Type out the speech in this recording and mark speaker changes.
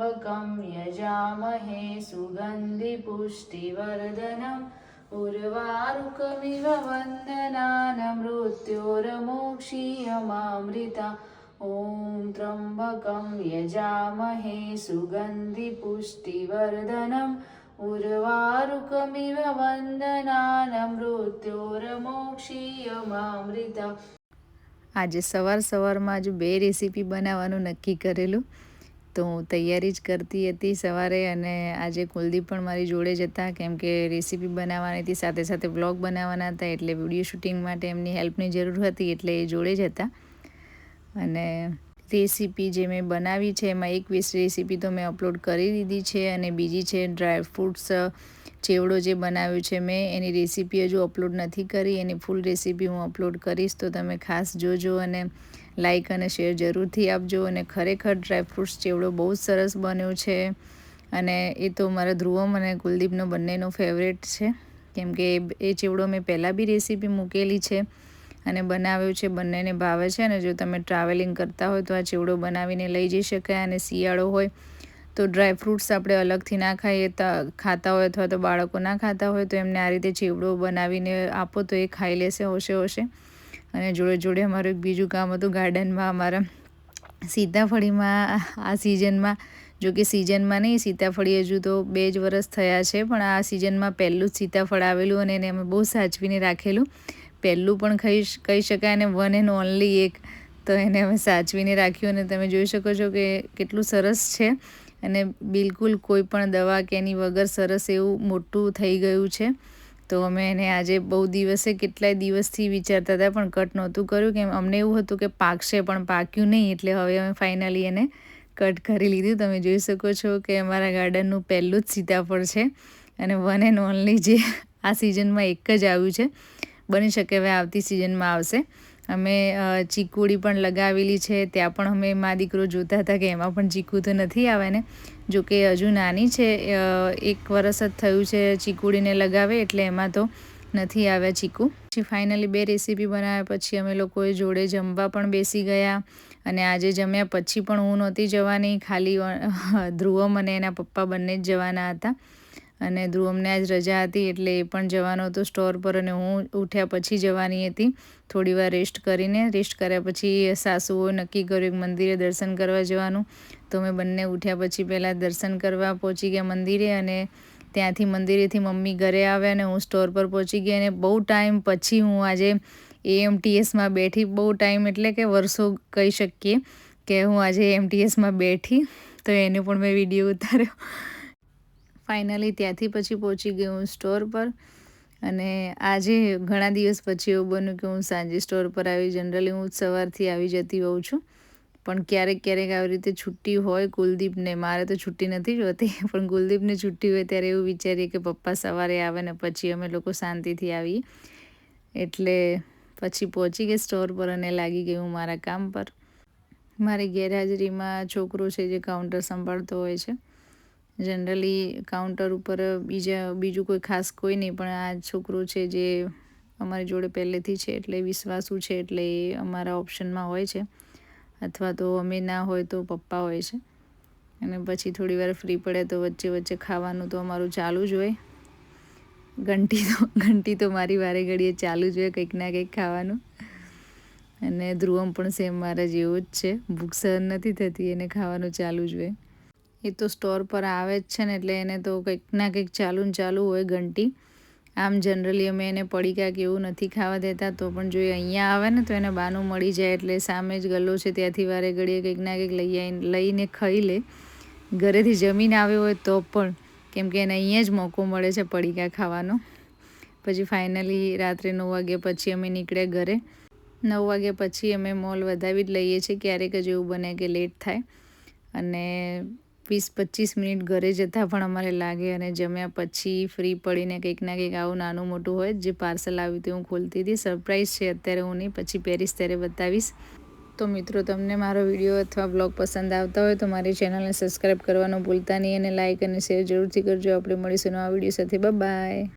Speaker 1: त्र्यम्बकं यजामहे सुगन्धिपुष्टिवर्धनम् उर्वारुकमिव वन्दनान् मृत्योर्मोक्षीयमामृता ॐ त्र्यम्बकं यजामहे सुगन्धिपुष्टिवर्धनम् उर्वारुकमिव वन्दनान् मृत्योर्मोक्षीयमामृता
Speaker 2: આજે સવાર સવારમાં જ બે રેસીપી બનાવવાનું નક્કી કરેલું તો હું તૈયારી જ કરતી હતી સવારે અને આજે કુલદીપ પણ મારી જોડે જ હતા, કેમ કે રેસીપી બનાવવાની હતી, સાથે સાથે બ્લોગ બનાવવાના હતા, એટલે વીડિયો શૂટિંગ માટે એમની હેલ્પની જરૂર હતી, એટલે એ જોડે જ હતા. અને રેસીપી જે મેં બનાવી છે, એમાં એક વીસ રેસીપી તો મેં અપલોડ કરી દીધી છે અને બીજી છે ડ્રાય ફ્રૂટ્સ ચેવડો જે બનાવ્યો છે મેં, એની રેસીપી હજુ અપલોડ નથી કરી, એની ફૂલ રેસીપી હું અપલોડ કરીશ, તો તમે ખાસ જોજો અને લાઇક અને શેર જરૂરથી આપજો. અને ખરેખર ડ્રાયફ્રૂટ્સ ચેવડો બહુ જ સરસ બન્યો છે. અને એ તો મારા ધ્રુવમ અને કુલદીપનો બંનેનો ફેવરેટ છે. કેમ કે એ ચેવડો મેં પહેલાં બી રેસીપી મૂકેલી છે અને બનાવ્યો છે, બંનેને ભાવે છે. અને જો તમે ટ્રાવેલિંગ કરતા હોય તો આ ચેવડો બનાવીને લઈ જઈ શકાય અને શિયાળો હોય તો ડ્રાય ફ્રૂટ્સ આપણે અલગથી ના ખાઈએ ખાતા હોય અથવા તો બાળકો ના ખાતા હોય તો એમને આ રીતે ચેવડો બનાવીને આપો તો એ ખાઈ લેશે હોશે હોશે. અને જોડે જોડે અમારું એક બીજું કામ હતું ગાર્ડનમાં અમારા સીતાફળીમાં આ સિઝનમાં જો કે સિઝનમાં નહીં, સીતાફળી હજુ તો બે જ વરસ થયા છે, પણ આ સિઝનમાં પહેલું જ સીતાફળ આવેલું અને એને અમે બહુ સાચવીને રાખેલું. પહેલું પણ ખાઈ કહી શકાય અને વન એન્ડ ઓનલી એક, તો એને અમે સાચવીને રાખ્યું અને તમે જોઈ શકો છો કે કેટલું સરસ છે. અને બિલકુલ કોઈ પણ દવા કે એની વગર સરસ એવું મોટું થઈ ગયું છે. તો અમે એને આજે બહુ દિવસે કેટલાય દિવસથી વિચારતા હતા, પણ કટ નહોતું કર્યું કે અમને એવું હતું કે પાકશે, પણ પાક્યું નહીં, એટલે હવે અમે ફાઇનલી એને કટ કરી લીધું. તમે જોઈ શકો છો કે અમારા ગાર્ડનનું પહેલું જ સીતાફળ છે અને વન એન્ડ ઓનલી જે આ સિઝનમાં એક જ આવ્યું છે. બની શકે હવે આવતી સિઝનમાં આવશે. અમે ચીકુડી પણ લગાવેલી છે. ત્યાં પણ અમે મા દીકરો જોતા હતા કે એમાં પણ ચીકુ તો નથી આવે ને જો કે હજુ નાની છે એક વરસ જ થયું છે ચીકુડીને લગાવે એટલે એમાં તો નથી આવ્યા ચીકુ. પછી ફાઇનલી બે રેસીપી બનાવ્યા. પછી અમે લોકોએ જોડે જમવા પણ બેસી ગયા અને આજે જમ્યા. પછી પણ હું નહોતી જવાની. ખાલી ધ્રુવમ અને એના પપ્પા બંને જ જવાના હતા. અને ધ્રુવમને આજ રજા હતી એટલે એ પણ જવાનો હતો સ્ટોર પર અને હું ઉઠ્યા પછી જવાની હતી. થોડી વાર રેસ્ટ કરીને રેસ્ટ કર્યા પછી સાસુઓએ નક્કી કર્યું કે મંદિરે દર્શન કરવા જવાનું. તો મેં બંને ઉઠ્યા પછી પહેલાં દર્શન કરવા પહોંચી ગયા મંદિરે અને ત્યાંથી મંદિરેથી મમ્મી ઘરે આવ્યા અને હું સ્ટોર પર પહોંચી ગઈ અને બહુ ટાઈમ પછી હું આજે એએમટીએસમાં બેઠી. બહુ ટાઈમ એટલે કે વર્ષો કહી શકીએ કે હું આજે એમટીએસમાં બેઠી. તો એનો પણ મેં વીડિયો ઉતાર્યો. ફાઇનલી ત્યાંથી પછી પહોંચી ગઈ હું સ્ટોર પર. અને આજે ઘણા દિવસ પછી એવું બન્યું કે હું સાંજે સ્ટોર પર આવી, જનરલી હું સવારથી આવી જતી હોઉં છું. પણ ક્યારેક ક્યારેક આવી રીતે છુટ્ટી હોય કુલદીપને, મારે તો છુટ્ટી નથી જોતી પણ કુલદીપને છુટ્ટી હોય ત્યારે એવું વિચારીએ કે પપ્પા સવારે આવે ને પછી અમે લોકો શાંતિથી આવીએ. એટલે પછી પહોંચી ગઈ સ્ટોર પર અને લાગી ગઈ હું મારા કામ પર. મારી ગેરહાજરીમાં છોકરો છે જે કાઉન્ટર સંભાળતો હોય છે. જનરલી કાઉન્ટર ઉપર બીજા, બીજું કોઈ ખાસ કોઈ નહીં, પણ આ છોકરો છે જે અમારી જોડે પહેલેથી છે એટલે વિશ્વાસુ છે એટલે એ અમારા ઓપ્શનમાં હોય છે. અથવા તો અમે ના હોય તો પપ્પા હોય છે. અને પછી થોડી વાર ફ્રી પડે તો વચ્ચે વચ્ચે ખાવાનું તો અમારું ચાલુ જ હોય. ઘંટી તો ઘંટી તો મારી વારે ઘડીએ ચાલુ જ હોય કંઈક ના કંઈક ખાવાનું. અને ધ્રુવમ પણ સેમ મારા જેવું જ છે. ભૂખ સહન નથી થતી, એને ખાવાનું ચાલુ જ હોય. એ તો સ્ટોર પર આવે જ છે ને એટલે એને તો કંઈક ના કંઈક ચાલુ ને ચાલુ હોય ઘંટી. આમ જનરલી અમે એને પડીકા કે એવું નથી ખાવા દેતા, તો પણ જો એ અહીંયા આવે ને તો એને બાનું મળી જાય એટલે સામે જ ગલ્લો છે ત્યાંથી વારે ઘડીએ કંઈક ના કંઈક લઈ લઈને ખાઈ લે. ઘરેથી જમીન આવ્યો હોય તો પણ, કેમ કે એને અહીંયા જ મોકો મળે છે પડીકા ખાવાનો. પછી ફાઇનલી રાત્રે નવ વાગ્યા પછી અમે નીકળ્યા ઘરે. નવ વાગ્યા પછી અમે મોલ વધાવી જ લઈએ છીએ, ક્યારેક જ એવું બને કે લેટ થાય. અને વીસ, પચીસ મિનિટ ઘરે જતાં પણ અમારે લાગે અને જમ્યા પછી ફ્રી પડીને કંઈક ના કંઈક આવું નાનું મોટું હોય જે પાર્સલ આવ્યું તે હું ખોલતી હતી. સરપ્રાઈઝ છે, અત્યારે હું નહીં, પછી પહેરીશ ત્યારે બતાવીશ. તો મિત્રો, તમને મારો વીડિયો અથવા બ્લોગ પસંદ આવતા હોય તો મારી ચેનલને સબસ્ક્રાઈબ કરવાનું ભૂલતા નહીં અને લાઇક અને શેર જરૂરથી કરજો. આપણે મળીશું નવા વીડિયો સાથે. બાય